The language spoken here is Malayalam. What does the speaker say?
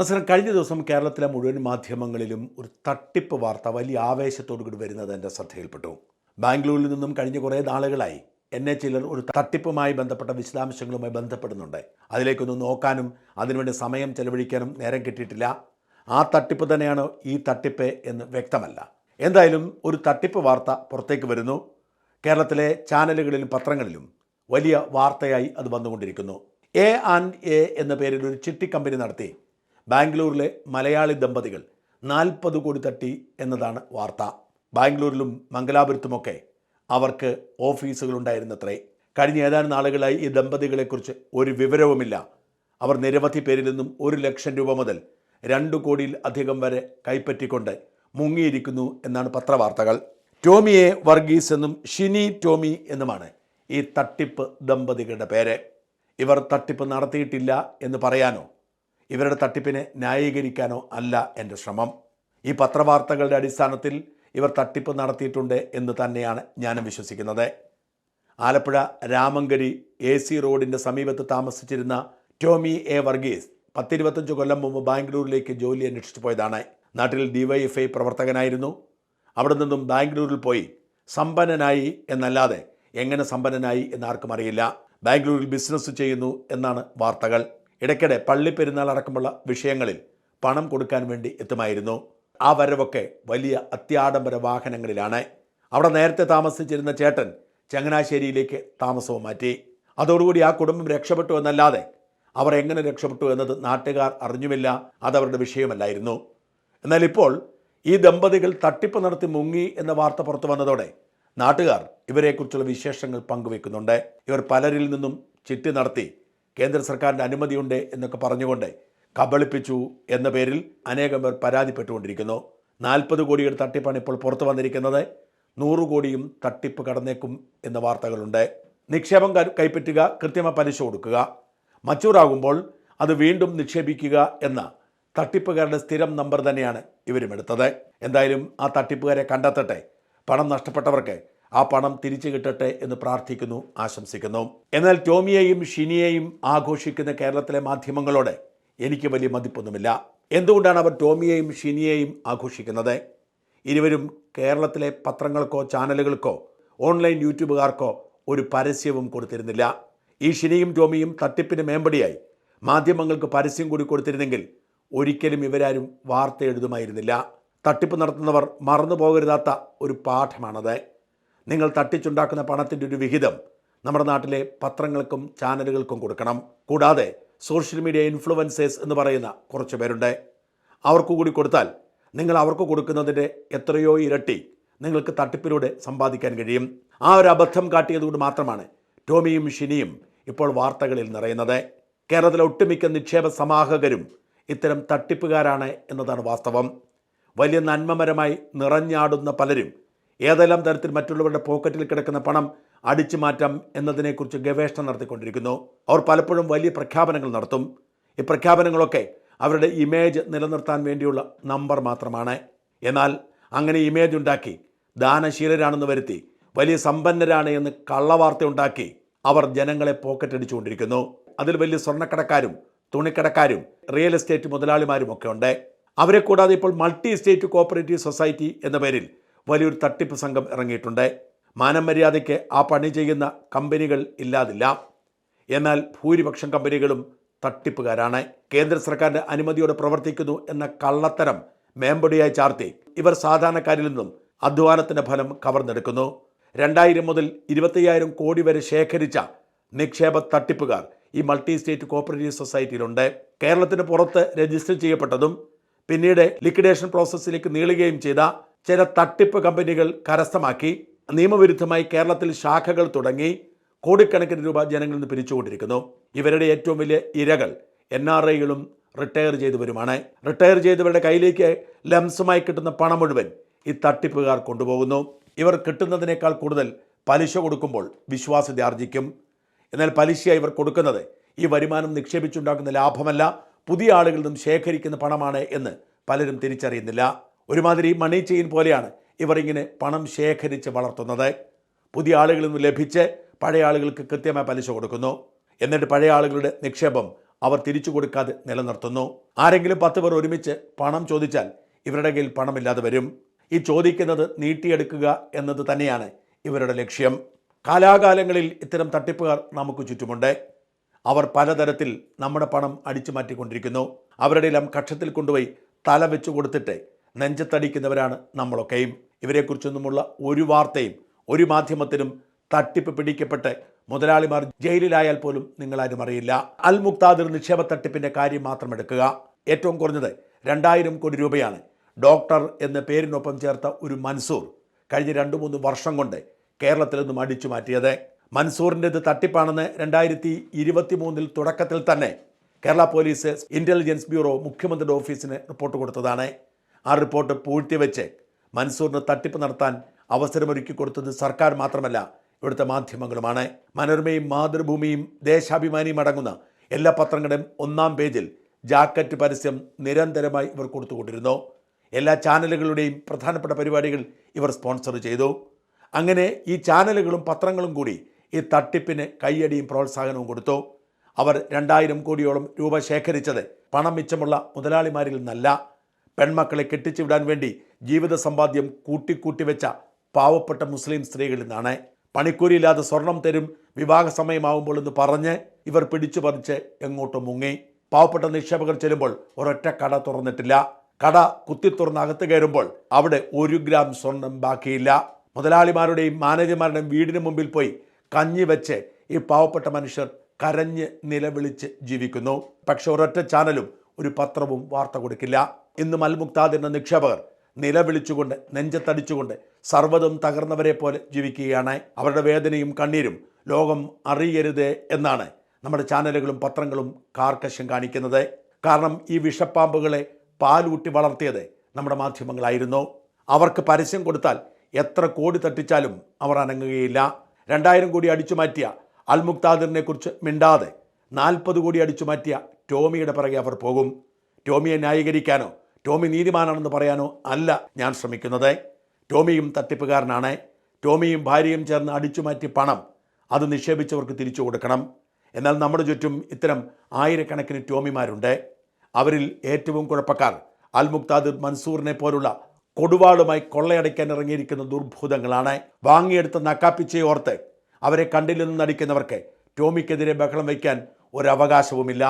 നസറൻ കഴിഞ്ഞ ദിവസം കേരളത്തിലെ മുഴുവൻ മാധ്യമങ്ങളിലും ഒരു തട്ടിപ്പ് വാർത്ത വലിയ ആവേശത്തോടു കൂടി വരുന്നത് എന്റെ ശ്രദ്ധയിൽപ്പെട്ടു. ബാംഗ്ലൂരിൽ നിന്നും കഴിഞ്ഞ കുറേ നാളുകളായി എന്നെ ചിലർ ഒരു തട്ടിപ്പുമായി ബന്ധപ്പെട്ട വിശദാംശങ്ങളുമായി ബന്ധപ്പെടുന്നുണ്ട്. അതിലേക്കൊന്ന് നോക്കാനും അതിനുവേണ്ടി സമയം ചെലവഴിക്കാനും നേരം കിട്ടിയിട്ടില്ല. ആ തട്ടിപ്പ് തന്നെയാണോ ഈ തട്ടിപ്പ് എന്ന് വ്യക്തമല്ല. എന്തായാലും ഒരു തട്ടിപ്പ് വാർത്ത പുറത്തേക്ക് വരുന്നു. കേരളത്തിലെ ചാനലുകളിലും പത്രങ്ങളിലും വലിയ വാർത്തയായി അത് വന്നുകൊണ്ടിരിക്കുന്നു. എ ആൻഡ് എ എന്ന പേരിൽ ഒരു ചിട്ടി കമ്പനി നടത്തി ബാംഗ്ലൂരിലെ മലയാളി ദമ്പതികൾ നാൽപ്പത് കോടി തട്ടി എന്നതാണ് വാർത്ത. ബാംഗ്ലൂരിലും മംഗലാപുരത്തുമൊക്കെ അവർക്ക് ഓഫീസുകളുണ്ടായിരുന്നത്രേ. കഴിഞ്ഞ ഏതാനും നാളുകളായി ഈ ദമ്പതികളെക്കുറിച്ച് ഒരു വിവരവുമില്ല. അവർ നിരവധി പേരിൽ നിന്നും ഒരു ലക്ഷം രൂപ മുതൽ രണ്ട് കോടിയിൽ അധികം വരെ കൈപ്പറ്റിക്കൊണ്ട് മുങ്ങിയിരിക്കുന്നു എന്നാണ് പത്രവാർത്തകൾ. ടോമിയെ വർഗീസ് എന്നും ഷിനി ടോമി എന്നുമാണ് ഈ തട്ടിപ്പ് ദമ്പതികളുടെ പേര്. ഇവർ തട്ടിപ്പ് നടത്തിയിട്ടില്ല എന്ന് പറയാനോ? ഇവരുടെ തട്ടിപ്പിനെ ന്യായീകരിക്കാനോ അല്ല എന്റെ ശ്രമം. ഈ പത്രവാർത്തകളുടെ അടിസ്ഥാനത്തിൽ ഇവർ തട്ടിപ്പ് നടത്തിയിട്ടുണ്ട് എന്ന് തന്നെയാണ് ഞാനും വിശ്വസിക്കുന്നത്. ആലപ്പുഴ രാമങ്കരി എ സി റോഡിന്റെ സമീപത്ത് താമസിച്ചിരുന്ന ടോമി എ വർഗീസ് പത്തിരുപത്തഞ്ച് കൊല്ലം മുമ്പ് ബാംഗ്ലൂരിലേക്ക് ജോലി അന്വേഷിച്ചു പോയതാണ്. നാട്ടിൽ ഡിവൈഎഫ്ഐ പ്രവർത്തകനായിരുന്നു. അവിടെ നിന്നും ബാംഗ്ലൂരിൽ പോയി സമ്പന്നനായി എന്നല്ലാതെ എങ്ങനെ സമ്പന്നനായി എന്നാർക്കും അറിയില്ല. ബാംഗ്ലൂരിൽ ബിസിനസ് ചെയ്യുന്നു എന്നാണ് വാർത്തകൾ. ഇടയ്ക്കിടെ പള്ളി പെരുന്നാൾ അടക്കമുള്ള വിഷയങ്ങളിൽ പണം കൊടുക്കാൻ വേണ്ടി എത്തുമായിരുന്നു. ആ വരവൊക്കെ വലിയ അത്യാഡംബര വാഹനങ്ങളിലാണ്. അവിടെ നേരത്തെ താമസിച്ചിരുന്ന ചേട്ടൻ ചങ്ങനാശ്ശേരിയിലേക്ക് താമസവും മാറ്റി. അതോടുകൂടി ആ കുടുംബം രക്ഷപ്പെട്ടു എന്നല്ലാതെ അവർ എങ്ങനെ രക്ഷപ്പെട്ടു എന്നത് നാട്ടുകാർ അറിഞ്ഞുമില്ല. അതവരുടെ വിഷയമല്ലായിരുന്നു. എന്നാൽ ഇപ്പോൾ ഈ ദമ്പതികൾ തട്ടിപ്പ് നടത്തി മുങ്ങി എന്ന വാർത്ത പുറത്തു വന്നതോടെ നാട്ടുകാർ ഇവരെക്കുറിച്ചുള്ള വിശേഷങ്ങൾ പങ്കുവെക്കുന്നുണ്ട്. ഇവർ പലരിൽ നിന്നും ചിട്ടി നടത്തി കേന്ദ്ര സർക്കാരിന്റെ അനുമതിയുണ്ട് എന്നൊക്കെ പറഞ്ഞുകൊണ്ട് കബളിപ്പിച്ചു എന്ന പേരിൽ അനേകം പേർ പരാതിപ്പെട്ടുകൊണ്ടിരിക്കുന്നു. നാൽപ്പത് കോടിയുടെ തട്ടിപ്പാണ് ഇപ്പോൾ പുറത്തു വന്നിരിക്കുന്നത്. നൂറ് കോടിയും തട്ടിപ്പ് കടന്നേക്കും എന്ന വാർത്തകളുണ്ട്. നിക്ഷേപം കൈപ്പറ്റുക കൃത്യമ പലിശ കൊടുക്കുക. മച്ചൂറാകുമ്പോൾ അത് വീണ്ടും നിക്ഷേപിക്കുക എന്ന തട്ടിപ്പുകാരുടെ സ്ഥിരം നമ്പർ തന്നെയാണ് ഇവരും എടുത്തത്. എന്തായാലും ആ തട്ടിപ്പുകാരെ കണ്ടെത്തട്ടെ. പണം നഷ്ടപ്പെട്ടവർക്ക് ആ പണം തിരിച്ചു കിട്ടട്ടെ എന്ന് പ്രാർത്ഥിക്കുന്നു ആശംസിക്കുന്നു. എന്നാൽ ടോമിയെയും ഷിനിയെയും ആഘോഷിക്കുന്ന കേരളത്തിലെ മാധ്യമങ്ങളോട് എനിക്ക് വലിയ മതിപ്പൊന്നുമില്ല. എന്തുകൊണ്ടാണ് അവർ ടോമിയെയും ഷിനിയെയും ആഘോഷിക്കുന്നത്? ഇരുവരും കേരളത്തിലെ പത്രങ്ങൾക്കോ ചാനലുകൾക്കോ ഓൺലൈൻ യൂട്യൂബുകാർക്കോ ഒരു പരസ്യവും കൊടുത്തിരുന്നില്ല. ഈ ഷിനിയും ടോമിയും തട്ടിപ്പിന് മേമ്പടിയായി. മാധ്യമങ്ങൾക്ക് പരസ്യം കൂടി കൊടുത്തിരുന്നെങ്കിൽ ഒരിക്കലും ഇവരാരും വാർത്ത എഴുതുമായിരുന്നില്ല. തട്ടിപ്പ് നടത്തുന്നവർ മറന്നു പോകരുതാത്ത ഒരു പാഠമാണത്. നിങ്ങൾ തട്ടിച്ചുണ്ടാക്കുന്ന പണത്തിന്റെ ഒരു വിഹിതം നമ്മുടെ നാട്ടിലെ പത്രങ്ങൾക്കും ചാനലുകൾക്കും കൊടുക്കണം. കൂടാതെ സോഷ്യൽ മീഡിയ ഇൻഫ്ലുവൻസേഴ്സ് എന്ന് പറയുന്ന കുറച്ച് പേരുണ്ട്. അവർക്ക് കൂടി കൊടുത്താൽ നിങ്ങൾ അവർക്ക് കൊടുക്കുന്നതിന്റെ എത്രയോ ഇരട്ടി നിങ്ങൾക്ക് തട്ടിപ്പിലൂടെ സമ്പാദിക്കാൻ കഴിയും. ആ ഒരു അബദ്ധം കാട്ടിയതുകൊണ്ട് മാത്രമാണ് ടോമിയും ഷിനിയും ഇപ്പോൾ വാർത്തകളിൽ നിറയുന്നത്. കേരളത്തിലെ ഒട്ടുമിക്ക നിക്ഷേപ സമാഹകരും ഇത്തരം തട്ടിപ്പുകാരാണ് എന്നതാണ് വാസ്തവം. വലിയ നന്മമരമായി നിറഞ്ഞാടുന്ന പലരും ഏതെല്ലാം തരത്തിൽ മറ്റുള്ളവരുടെ പോക്കറ്റിൽ കിടക്കുന്ന പണം അടിച്ചു മാറ്റാം എന്നതിനെക്കുറിച്ച് ഗവേഷണം നടത്തിക്കൊണ്ടിരിക്കുന്നു. അവർ പലപ്പോഴും വലിയ പ്രഖ്യാപനങ്ങൾ നടത്തും. ഈ പ്രഖ്യാപനങ്ങളൊക്കെ അവരുടെ ഇമേജ് നിലനിർത്താൻ വേണ്ടിയുള്ള നമ്പർ മാത്രമാണ്. എന്നാൽ അങ്ങനെ ഇമേജ് ഉണ്ടാക്കി ദാനശീലരാണെന്ന് വരുത്തി വലിയ സമ്പന്നരാണ് എന്ന് കള്ളവാർത്ത ഉണ്ടാക്കി അവർ ജനങ്ങളെ പോക്കറ്റടിച്ചുകൊണ്ടിരിക്കുന്നു. അതിൽ വലിയ സ്വർണക്കടക്കാരും തുണിക്കടക്കാരും റിയൽ എസ്റ്റേറ്റ് മുതലാളിമാരും ഒക്കെ ഉണ്ട്. അവരെ കൂടാതെ ഇപ്പോൾ മൾട്ടി എസ്റ്റേറ്റ് കോപ്പറേറ്റീവ് സൊസൈറ്റി എന്ന പേരിൽ വലിയൊരു തട്ടിപ്പ് സംഘം ഇറങ്ങിയിട്ടുണ്ട്. മാനം മര്യാദയ്ക്ക് ആ പണി ചെയ്യുന്ന കമ്പനികൾ ഇല്ലാതില്ല. എന്നാൽ ഭൂരിപക്ഷം കമ്പനികളും തട്ടിപ്പുകാരാണ്. കേന്ദ്ര സർക്കാരിന്റെ അനുമതിയോടെ പ്രവർത്തിക്കുന്നു എന്ന കള്ളത്തരം മേമ്പൊടിയായി ചാർത്തി ഇവർ സാധാരണക്കാരിൽ നിന്നും അധ്വാനത്തിന്റെ ഫലം കവർന്നെടുക്കുന്നു. രണ്ടായിരം മുതൽ ഇരുപത്തയ്യായിരം കോടി വരെ ശേഖരിച്ച നിക്ഷേപ തട്ടിപ്പുകാർ ഈ മൾട്ടി സ്റ്റേറ്റ് കോപ്പറേറ്റീവ് സൊസൈറ്റിയിലുണ്ട്. കേരളത്തിന് പുറത്ത് രജിസ്റ്റർ ചെയ്യപ്പെട്ടതും പിന്നീട് ലിക്വിഡേഷൻ പ്രോസസ്സിലേക്ക് നീളുകയും ചെയ്ത ചില തട്ടിപ്പ് കമ്പനികൾ കരസ്ഥമാക്കി നിയമവിരുദ്ധമായി കേരളത്തിൽ ശാഖകൾ തുടങ്ങി കോടിക്കണക്കിന് രൂപ ജനങ്ങളിൽ നിന്ന് പിരിച്ചുകൊണ്ടിരിക്കുന്നു. ഇവരുടെ ഏറ്റവും വലിയ ഇരകൾ എൻ ആർ ഐകളും റിട്ടയർ ചെയ്തവരുമാണ്. റിട്ടയർ ചെയ്തവരുടെ കയ്യിലേക്ക് ലംസമായി കിട്ടുന്ന പണം മുഴുവൻ ഈ തട്ടിപ്പുകാർ കൊണ്ടുപോകുന്നു. ഇവർ കിട്ടുന്നതിനേക്കാൾ കൂടുതൽ പലിശ കൊടുക്കുമ്പോൾ വിശ്വാസ്യത ആർജിക്കും. എന്നാൽ പലിശയായി ഇവർ കൊടുക്കുന്നത് ഈ വരുമാനം നിക്ഷേപിച്ചുണ്ടാക്കുന്ന ലാഭമല്ല പുതിയ ആളുകളിൽ നിന്നും ശേഖരിക്കുന്ന പണമാണ് എന്ന് പലരും തിരിച്ചറിയുന്നില്ല. ഒരുമാതിരി മണി ചെയിൻ പോലെയാണ് ഇവർ ഇങ്ങനെ പണം ശേഖരിച്ച് വളർത്തുന്നത്. പുതിയ ആളുകളിൽ നിന്ന് ലഭിച്ച് പഴയ ആളുകൾക്ക് കൃത്യമായ പലിശ കൊടുക്കുന്നു. എന്നിട്ട് പഴയ ആളുകളുടെ നിക്ഷേപം അവർ തിരിച്ചു കൊടുക്കാതെ നിലനിർത്തുന്നു. ആരെങ്കിലും പത്ത് പേർ ഒരുമിച്ച് പണം ചോദിച്ചാൽ ഇവരുടെ കയ്യിൽ പണമില്ലാതെ വരും. ഈ ചോദിക്കുന്നത് നീട്ടിയെടുക്കുക എന്നത് തന്നെയാണ് ഇവരുടെ ലക്ഷ്യം. കാലാകാലങ്ങളിൽ ഇത്തരം തട്ടിപ്പുകാർ നമുക്ക് ചുറ്റുമുണ്ട്. അവർ പലതരത്തിൽ നമ്മുടെ പണം അടിച്ചു മാറ്റിക്കൊണ്ടിരിക്കുന്നു അവരുടെ എല്ലാം കക്ഷത്തിൽ കൊണ്ടുപോയി തല വെച്ചു കൊടുത്തിട്ട് നെഞ്ചത്തടിക്കുന്നവരാണ് നമ്മളൊക്കെയും. ഇവരെക്കുറിച്ചൊന്നുമുള്ള ഒരു വാർത്തയും ഒരു മാധ്യമത്തിനും തട്ടിപ്പ് പിടിക്കപ്പെട്ട് മുതലാളിമാർ ജയിലിലായാൽ പോലും നിങ്ങളാരും അറിയില്ല. അൽ മുക്താദിർ നിക്ഷേപ തട്ടിപ്പിന്റെ കാര്യം മാത്രം എടുക്കുക. ഏറ്റവും കുറഞ്ഞത് രണ്ടായിരം കോടി രൂപയാണ്. ഡോക്ടർ എന്ന പേരിനൊപ്പം ചേർത്ത ഒരു മൻസൂർ കഴിഞ്ഞ രണ്ട് മൂന്ന് വർഷം കൊണ്ട് കേരളത്തിൽ നിന്നും അടിച്ചു മാറ്റിയത്. മൻസൂറിന്റെത് തട്ടിപ്പാണെന്ന് രണ്ടായിരത്തി ഇരുപത്തി മൂന്നിൽ തുടക്കത്തിൽ തന്നെ കേരള പോലീസ് ഇന്റലിജൻസ് ബ്യൂറോ മുഖ്യമന്ത്രിയുടെ ഓഫീസിന് റിപ്പോർട്ട് കൊടുത്തതാണ്. ആ റിപ്പോർട്ട് പൂഴ്ത്തിവെച്ച് മൻസൂറിന് തട്ടിപ്പ് നടത്താൻ അവസരമൊരുക്കി കൊടുത്തത് സർക്കാർ മാത്രമല്ല ഇവിടുത്തെ മാധ്യമങ്ങളുമാണ്. മനോരമയും മാതൃഭൂമിയും ദേശാഭിമാനിയും അടങ്ങുന്ന എല്ലാ പത്രങ്ങളുടെയും ഒന്നാം പേജിൽ ജാക്കറ്റ് പരസ്യം നിരന്തരമായി ഇവർ കൊടുത്തുകൊണ്ടിരുന്നു. എല്ലാ ചാനലുകളുടെയും പ്രധാനപ്പെട്ട പരിപാടികൾ ഇവർ സ്പോൺസർ ചെയ്തു. അങ്ങനെ ഈ ചാനലുകളും പത്രങ്ങളും കൂടി ഈ തട്ടിപ്പിന് കൈയടിയും പ്രോത്സാഹനവും കൊടുത്തു. അവർ രണ്ടായിരം കോടിയോളം രൂപ ശേഖരിച്ചത് പണം മിച്ചമുള്ള മുതലാളിമാരിൽ നിന്നല്ല. പെൺമക്കളെ കെട്ടിച്ചു വിടാൻ വേണ്ടി ജീവിത സമ്പാദ്യം കൂട്ടിക്കൂട്ടി വെച്ച പാവപ്പെട്ട മുസ്ലിം സ്ത്രീകളിൽ നിന്നാണ്. പണിക്കൂലിയില്ലാതെ സ്വർണം തരും വിവാഹ സമയമാവുമ്പോൾ എന്ന് പറഞ്ഞ് ഇവർ പിടിച്ചു പറിച്ച് എങ്ങോട്ടോ മുങ്ങി. പാവപ്പെട്ട നിക്ഷേപകർ ചെല്ലുമ്പോൾ ഒരൊറ്റ കട തുറന്നിട്ടില്ല. കട കുത്തി തുറന്ന് അകത്ത് കയറുമ്പോൾ അവിടെ ഒരു ഗ്രാം സ്വർണം ബാക്കിയില്ല. മുതലാളിമാരുടെയും മാനേജർമാരുടെയും വീടിന് മുമ്പിൽ പോയി കഞ്ഞി വെച്ച് ഈ പാവപ്പെട്ട മനുഷ്യർ കരഞ്ഞ് നിലവിളിച്ച് ജീവിക്കുന്നു. പക്ഷെ ഒരൊറ്റ ചാനലും ഒരു പത്രവും വാർത്ത കൊടുക്കില്ല. ഇന്ന് എന്ന നിക്ഷേപകർ നിലവിളിച്ചുകൊണ്ട് നെഞ്ചത്തടിച്ചുകൊണ്ട് സർവതും തകർന്നവരെ പോലെ ജീവിക്കുകയാണ്. അവരുടെ വേദനയും കണ്ണീരും ലോകം അറിയരുത് എന്നാണ് നമ്മുടെ ചാനലുകളും പത്രങ്ങളും കാർക്കശം കാണിക്കുന്നത്. കാരണം ഈ വിഷപ്പാമ്പുകളെ പാലൂട്ടി വളർത്തിയത് നമ്മുടെ മാധ്യമങ്ങളായിരുന്നു. അവർക്ക് പരസ്യം കൊടുത്താൽ എത്ര കോടി തട്ടിച്ചാലും അവർ അനങ്ങുകയില്ല. രണ്ടായിരം കോടി അടിച്ചു മാറ്റിയ അൽമുക്താദിറിനെ കുറിച്ച് മിണ്ടാതെ നാൽപ്പത് കോടി അടിച്ചു മാറ്റിയ ടോമിയുടെ പിറകെ അവർ പോകും. ടോമിയെ ന്യായീകരിക്കാനോ ടോമി നീതിമാനാണെന്ന് പറയാനോ അല്ല ഞാൻ ശ്രമിക്കുന്നത്. ടോമിയും തട്ടിപ്പുകാരനാണ്. ടോമിയും ഭാര്യയും ചേർന്ന് അടിച്ചുമാറ്റി പണം അത് നിക്ഷേപിച്ചവർക്ക് തിരിച്ചു കൊടുക്കണം. എന്നാൽ നമ്മുടെ ചുറ്റും ഇത്തരം ആയിരക്കണക്കിന് ടോമിമാരുണ്ട്. അവരിൽ ഏറ്റവും കുഴപ്പക്കാർ അൽ മുക്താദിർ മൻസൂറിനെ പോലുള്ള കൊടുവാളുമായി കൊള്ളയടയ്ക്കാൻ ഇറങ്ങിയിരിക്കുന്ന ദുർഭൂതങ്ങളാണ്. വാങ്ങിയെടുത്ത നക്കാപ്പിച്ചയെ ഓർത്ത് അവരെ കണ്ടില്ലെന്ന് നടിക്കുന്നവർക്ക് ടോമിക്കെതിരെ ബഹളം വയ്ക്കാൻ ഒരവകാശവുമില്ല.